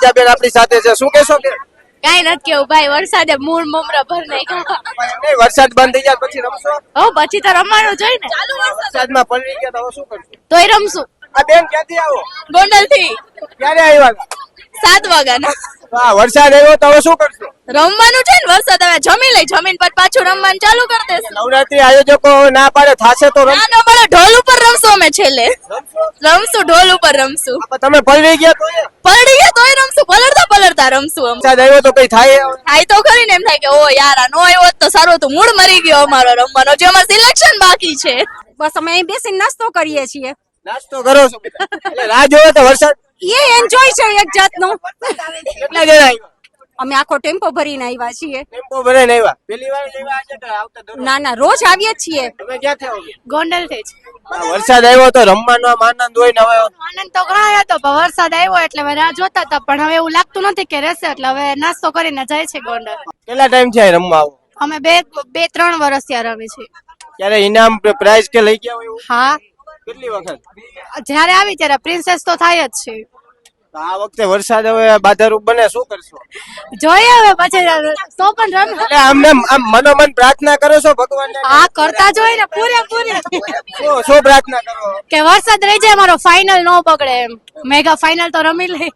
બીજા બેન આપણી સાથે છે. શું કહેશો? બેન કઈ નથી કેવું ભાઈ વરસાદે મૂળ મમરા ભર નાખ્યા. નહીં, વરસાદ બંધ થઈ જાય પછી રમશો? હો પછી તો રમવાનું જોઈ ને. વરસાદમાં પલળી ગયા તો શું કરશું? તોય રમશું. આ બેન ક્યાંથી આવો? ગોંડલથી ક્યારે આવ્યા? સાત વાગ્યાના. તો વરસાદ આવ્યો તો હવે શું કરશો? રમવાનું છે ને વરસાદ હવે જમી લઈ જમીન પર પાછું રમવાનું ચાલુ કરી દેશું. નવરાત્રી આયોજકો ના પાડે થાશે તો ના ના મળે ઢોલ ઉપર રમશું અમે છેલ્લે. રમશું ઢોલ ઉપર રમશું. તમે પલળી ગયા તો પલળી ગયા તોય રમશું પલળતા પલળતા રમશું અમે. સાદ આવ્યો તો કઈ થાય થાય તો ખરી ને એમ થાય કે ઓ યાર આ નો આવ્યો હોત તો સારું હતું મૂળ મરી ગયો અમારો રમવાનો જે અમાર સિલેક્શન બાકી છે. બસ અમે અહીં બેસીને નાસ્તો કરીએ છીએ. નાસ્તો કરો છો એટલે રાહ જોવો તો વરસાદ એ એન્જોય છે એક જાતનો. કેટલા જણા અમે આખો ટેમ્પો ભરીને આવ્યા છીએ. ટેમ્પો ભરીને આવ્યા પેલી વાર લેવા આજે કે આવતા દરરોજ? ના ના રોજ આવીએ જ છીએ. તમે ક્યાંથી આવો ગોંડલથી જ. વરસાદ આવ્યો તો રમવાનો આનંદ હોય ને હવે આનંદ તો ઘણો હતો પણ વરસાદ આવ્યો એટલે હવે રાહ જોતા હતા. પણ હવે એવું લાગતું નથી કે રહેશે એટલે હવે નાસ્તો કરીને જાય છે ગોંડલ. કેટલા ટાઈમ છે રમવા આવો? અમે બે બે ત્રણ વર્ષ ત્યાં રમે છે ત્યારે ઇનામ પ્રાઇઝ કે લઈ ગયા હોય હા. કેટલી વખત? જ્યારે આવી ત્યારે પ્રિન્સેસ તો થાય જ છે. આ વખતે વરસાદ હવે બાધારૂપ બને શું કરશો? જોઈએ હવે પછી તો પણ રમ. એટલે આમને આમ મનોમન પ્રાર્થના કરો છો ભગવાન આ કરતા જોઈએ ને પૂરેપૂરી. પૂરે શું પ્રાર્થના કરો? કે વરસાદ રહી જાય અમારો ફાઇનલ નો બગડે એમ. મેગા ફાઇનલ તો રમી લે.